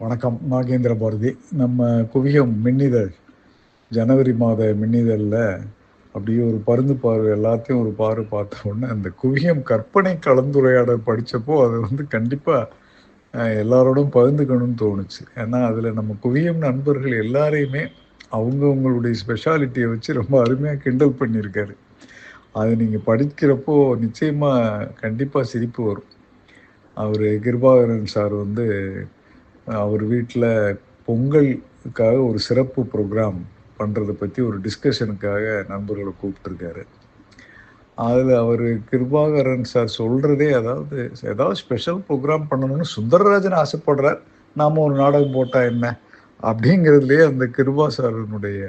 வணக்கம். நாகேந்திர பாரதி. நம்ம குவியம் மின்னிதழ். ஜனவரி மாத மின்னிதழில் அப்படியே ஒரு பருந்து பார்வை எல்லாத்தையும் ஒரு பார்வை பார்த்த உடனே அந்த குவியம் கற்பனை கலந்துரையாடல் படித்தப்போ அது வந்து கண்டிப்பாக எல்லாரோடும் பகிர்ந்துக்கணும்னு தோணுச்சு. ஏன்னா அதில் நம்ம குவியம் நண்பர்கள் எல்லாரையுமே அவங்கவுங்களுடைய ஸ்பெஷாலிட்டியை வச்சு ரொம்ப அருமையாக கிண்டல் பண்ணியிருக்காரு. அது நீங்கள் படிக்கிறப்போ நிச்சயமாக கண்டிப்பாக சிரிப்பு வரும். அவர் கிருபாகரன் சார் வந்து அவர் வீட்டில் பொங்கலுக்காக ஒரு சிறப்பு ப்ரோக்ராம் பண்ணுறதை பற்றி ஒரு டிஸ்கஷனுக்காக நண்பர்களை கூப்பிட்டுருக்காரு. அதில் அவர் கிருபாகரன் சார் சொல்கிறதே அதாவது ஏதாவது ஸ்பெஷல் ப்ரோக்ராம் பண்ணணும்னு சுந்தரராஜன் ஆசைப்படுறார். நாம் ஒரு நாடகம் போட்டால் என்ன? அப்படிங்கிறதுலேயே அந்த கிருபா சாரனுடைய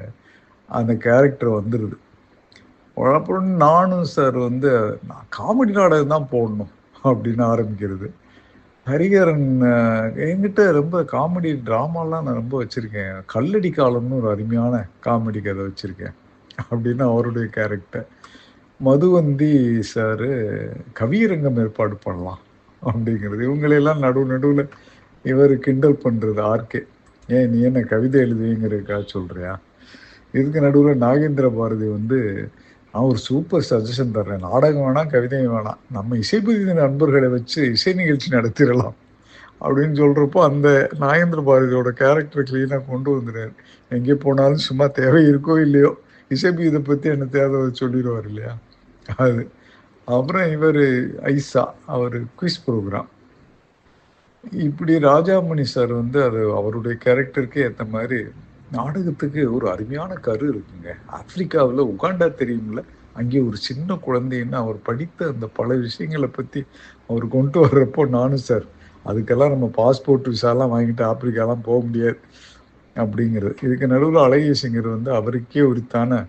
அந்த கேரக்டர் வந்துடுது அப்புறம் நானும் சார் வந்து நான் காமெடி நாடகம் தான் போடணும் அப்படின்னு ஆரம்பிக்கிறது. ஹரிகரன் என்கிட்ட ரொம்ப காமெடி ட்ராமாலாம் நான் ரொம்ப வச்சுருக்கேன். கல்லடி காலம்னு ஒரு அருமையான காமெடி கதை வச்சுருக்கேன். அப்படின்னு அவருடைய கேரக்டர் மதுவந்தி சார் கவியரங்கம் ஏற்பாடு பண்ணலாம் அப்படிங்கிறது. இவங்களையெல்லாம் நடுவு நடுவில் இவர் கிண்டல் பண்ணுறது ஆர்கே ஏன் நீ என்ன கவிதை எழுதுவீங்கிறதுக்காக சொல்கிறியா இதுக்கு நடுவில் நாகேந்திர பாரதி வந்து நான் ஒரு சூப்பர் சஜஷன் தர்றேன். நாடகம் வேணாம் கவிதையும் வேணாம் நம்ம இசைப்பதி நண்பர்களை வச்சு இசை நிகழ்ச்சி நடத்திடலாம் அப்படின்னு சொல்கிறப்போ அந்த நாகேந்திர பாரதியோட கேரக்டர் க்ளீனாக கொண்டு வந்துடுறாரு. எங்கே போனாலும் சும்மா தேவை இருக்கோ இல்லையோ இசைப்பீதை பற்றி என்ன தேவை சொல்லிடுவார் இல்லையா? அது. அப்புறம் இவர் ஐசா அவர் குவிஸ் ப்ரோக்ராம் இப்படி ராஜாமணி சார் வந்து அது அவருடைய கேரக்டருக்கு ஏற்ற மாதிரி நாடகத்துக்கு ஒரு அருமையான கரு இருக்குங்க. ஆப்பிரிக்காவில் உகாண்டா தெரியும்ல? அங்கே ஒரு சின்ன குழந்தைன்னு அவர் படித்த அந்த பல விஷயங்களை பற்றி அவர் கொண்டு வர்றப்போ நானும் சார் அதுக்கெல்லாம் நம்ம பாஸ்போர்ட் விசாலாம் வாங்கிட்டு ஆப்பிரிக்காலாம் போக முடியாது. அப்படிங்கிறது. இதுக்கு நடுவில் அழகிய சிங்கர் வந்து அவருக்கே உரித்தான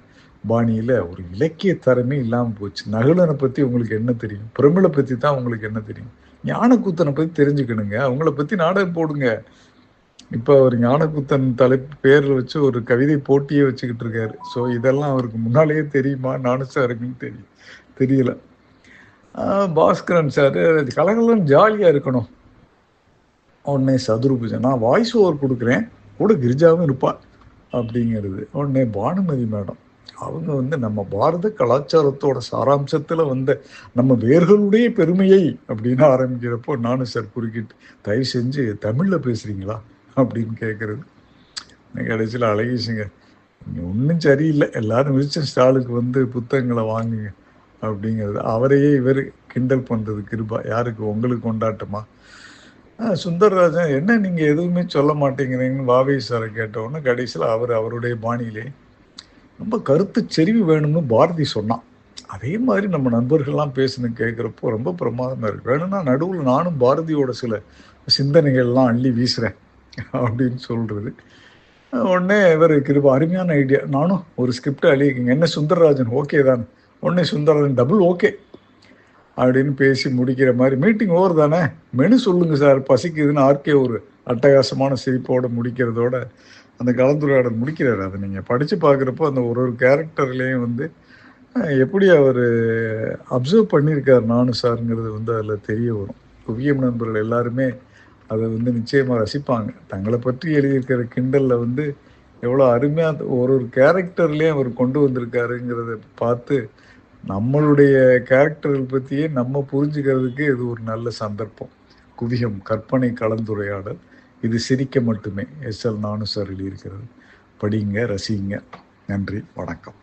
பாணியில் ஒரு இலக்கிய தரமே இல்லாமல் போச்சு. நகுலனை பற்றி உங்களுக்கு என்ன தெரியும்? பிரமிழை பற்றி தான் உங்களுக்கு என்ன தெரியும்? ஞானக்கூத்தனை பற்றி தெரிஞ்சுக்கணுங்க. அவங்கள பற்றி நாடகம் போடுங்க. இப்போ அவர் ஞானகுத்தன் தலைப்பு பேரில் வச்சு ஒரு கவிதை போட்டியே வச்சுக்கிட்டு இருக்காரு. ஸோ இதெல்லாம் அவருக்கு முன்னாலேயே தெரியுமா? நானும் சாருக்குன்னு தெரியும். தெரியல. பாஸ்கரன் சார் கலகலன் ஜாலியாக இருக்கணும். உடனே சதுருபூஜை நான் வாய்ஸ் ஓவர் கொடுக்குறேன். கூட கிரிஜாவும் இருப்பாள் அப்படிங்கிறது. உடனே பானுமதி மேடம் அவங்க வந்து நம்ம பாரத கலாச்சாரத்தோட சாராம்சத்தில் வந்த நம்ம வேர்களுடைய பெருமையை அப்படின்னு ஆரம்பிக்கிறப்போ நானும் சார் குறுக்கிட்டு தயவு செஞ்சு தமிழில் பேசுகிறீங்களா அப்படின்னு கேட்குறது கடைசியில் அழகிச்சுங்க ஒன்றும் சரியில்லை. எல்லாரும் மிஸ்டர் ஸ்டாலுக்கு வந்து புத்தகங்களை வாங்குங்க அப்படிங்கிறது. அவரையே இவர் கிண்டல் பண்ணுறது கிருபா. யாருக்கு? உங்களுக்கு கொண்டாட்டமா? சுந்தரராஜன் என்ன நீங்கள் எதுவுமே சொல்ல மாட்டேங்கிறீங்கன்னு வாவே சாரை கேட்டவுடனே கடைசியில் அவர் அவருடைய பாணியிலே ரொம்ப கருத்து செறிவு வேணும்னு பாரதி சொன்னான். அதே மாதிரி நம்ம நண்பர்கள்லாம் பேசுன்னு கேட்குறப்போ ரொம்ப பிரமாதமாக இருக்குது வேணும்னா நடுவில் நானும் பாரதியோட சில சிந்தனைகள்லாம் அள்ளி வீசுகிறேன் அப்படின்னு சொல்கிறது உடனே இவர் கிருபா அருமையான ஐடியா நானும் ஒரு ஸ்கிரிப்டை அழியிருக்கீங்க என்ன சுந்தரராஜன்? ஓகே தான். உடனே சுந்தரராஜன் டபுள் ஓகே அப்படின்னு பேசி முடிக்கிற மாதிரி மீட்டிங் ஓவர் தானே? மெனு சொல்லுங்கள் சார் பசிக்குதுன்னு ஆர்கே ஒரு அட்டகாசமான சிரிப்போடு முடிக்கிறதோட அந்த கலந்துரையாடல் முடிக்கிறார். அதை நீங்கள் படித்து பார்க்குறப்போ அந்த ஒரு ஒரு கேரக்டர்லேயும் வந்து எப்படி அவர் அப்சர்வ் பண்ணியிருக்கார் நானும் சாருங்கிறது வந்து அதில் தெரிய வரும். குவியம் நண்பர்கள் எல்லாருமே அதை வந்து நிச்சயமாக ரசிப்பாங்க. தங்களை பற்றி எழுதியிருக்கிற கிண்டலில் வந்து எவ்வளோ அருமையாக ஒரு ஒரு கேரக்டர்லேயும் அவர் கொண்டு வந்திருக்காருங்கிறத பார்த்து நம்மளுடைய கேரக்டர்கள் பற்றியே நம்ம புரிஞ்சுக்கிறதுக்கு இது ஒரு நல்ல சந்தர்ப்பம். குவியம் கற்பனை கலந்துரையாடல். இது சிரிக்க மட்டுமே. எஸ் எல் நானு சார் எழுதியிருக்கிறது. படிங்க ரசிங்க. நன்றி வணக்கம்.